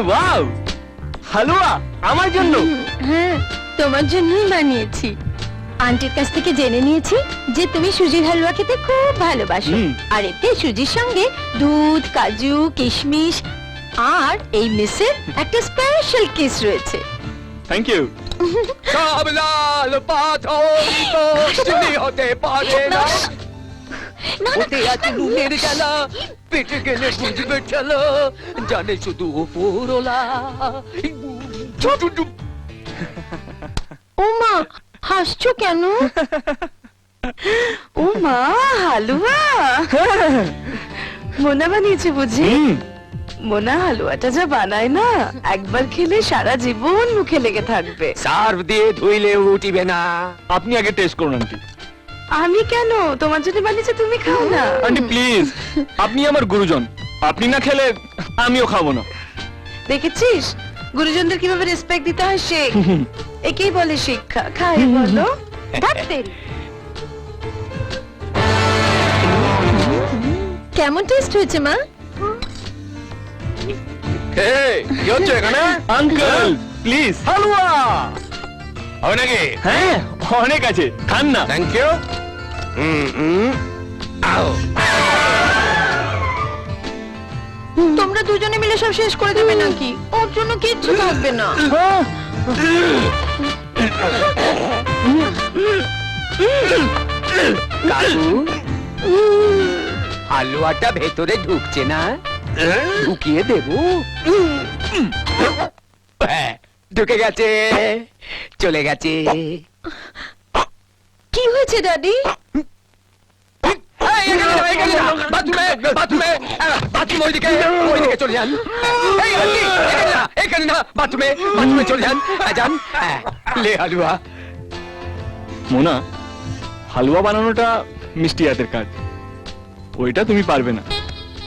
Wow! হালুয়া আমার জন্য। হ্যাঁ তোমার জন্যই বানিয়েছি। আন্টির কাছ থেকে জেনে নিয়েছি যে তুমি সুজির হালুয়া খেতে খুব ভালোবাসো। আর এতে সুজির সঙ্গে দুধ কাজু কিশমিশ আর এই মিসের একটা স্পেশাল কিস রয়েছে। থ্যাংক ইউ সব লাল পাথরই তো হতে পারে না। ওতে আছে নুনের জ্বালা পেটে গেলে বুঝবে ঠেলা। জানে শুধু ওপরলা ও মা হাসছো কেন? ও মা হালুয়া। মোনা বানিয়েছে বুঝি? মোনা হালুয়াটা যা বানায় না একবার খেলে সারা জীবন মুখে লেগে থাকবে। সার্ফ দিয়ে ধুইলে উঠিবে না। আপনি আগে টেস্ট করুন আন্টি। আমি কেন? তোমার জন্য বানিয়েছে তুমি খাও না। আন্টি প্লিজ আপনি আমার গুরুজন। আপনি না খেলে আমিও খাব না। দেখেছিস? গুরুজনদের কীভাবে রেসপেক্ট দিতে হয় শেখ একেই বলে শিক্ষা। খাই বলো। কেমন টেস্ট হয়েছে মা? কি হচ্ছে এখানে? আঙ্কেল প্লিজ হালুয়া! হবে নাকি? হ্যাঁ। অনেক আছে। খান না। থ্যাংক ইউ তোমরা দুজনে মিলে সব শেষ করে দেবে নাকি? ওর জন্য কিচ্ছু থাকবে না। কাকু হালুয়াটা ভেতরে ঢুকছে না? ঢুকিয়ে দেব? হ্যাঁ, ঢুকে গেছে চলে গেছে। কি হয়েছে দাদি এই, এখানে না, এখানে না, বাথরুমে, বাথরুমে, বাথরুম ওইদিকে, ওইদিকে চলে যান। এই, আন্টি, এখানে না, এখানে না, বাথরুমে, বাথরুমে চলে যান, যান, হ্যাঁ, লে হালুয়া। মোনা হালুয়া বানানোটা মিষ্টি হাতের কাজ। ওইটা তুমি পারবে না।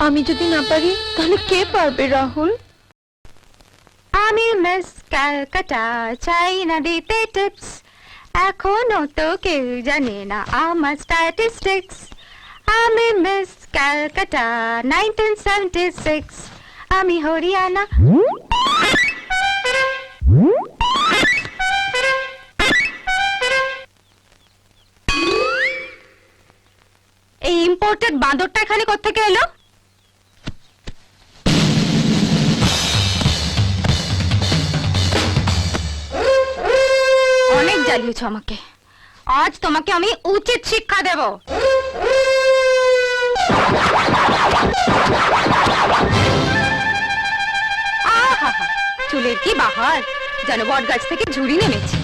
আমি যদি না পারি তাহলে কে পারবে রাহুল? আমি মিস ক্যালকাটা চাই না দিতে টিপস এখনও তো কেউ জানে না আমার স্ট্যাটিস্টিক্স আমি miss Calcutta nineteen seventy six আমি হরিয়ানা। এই ইম্পোর্টেড বাঁদরটা এখানে কোথেকে এলো? অনেক জ্বালিয়েছ আমাকে। আজ তোমাকে আমি উচিত শিক্ষা দেব। চুলের কি বাহার? যেন বট গাছ থেকে ঝুড়ি নেমেছে।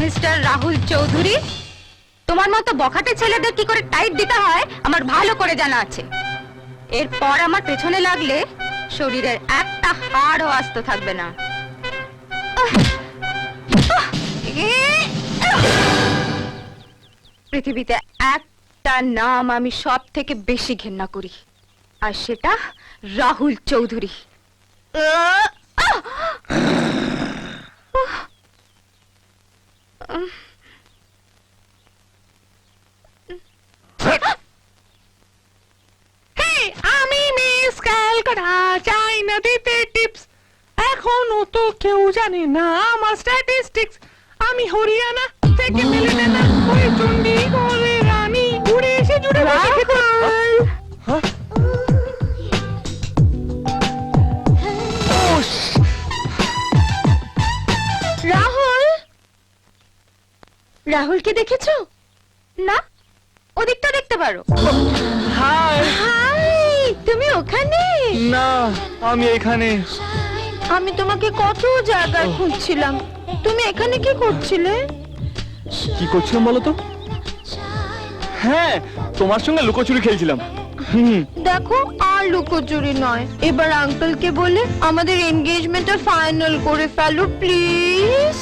মিস্টার রাহুল চৌধুরী, তোমার মতো বখাটে ছেলেদের কি করে টাইট দিতে হয়? আমার ভালো করে জানা আছে। এরপর আমার পেছনে লাগলে শরীরের একটা হাড়ও আস্ত থাকবে না! পৃথিবীতে একটা নাম আমি সব থেকে বেশি ঘেন্না করি, আর সেটা রাহুল চৌধুরী! আমি মিস ক্যালকাটা, চাই না দিতে টিপস। এখনও তো কেউ জানে না আমার স্ট্যাটিস্টিক্স আমি হরিয়ানা থেকে মিলে না। ওই চণ্ডীগড়ে রানী ঘুরে এসে জুড়ে বসে রাহুল! রাহুলকে দেখেছ? না? ওদিকটা দেখতে পারো। হাই! হাই! তুমি ওখানে? না আমি এখানে। আমি তোমাকে কত জায়গায় খুঁজছিলাম। তুমি এখানে কি করছিলে? কি করছিলাম বলো তো? হ্যাঁ তোমার সঙ্গে লুকোচুরি খেলছিলাম। হুম দেখো আর লুকোচুরি নয়। এবার আঙ্কেলকে বলে আমাদের এনগেজমেন্টটা ফাইনাল করে ফেলো প্লিজ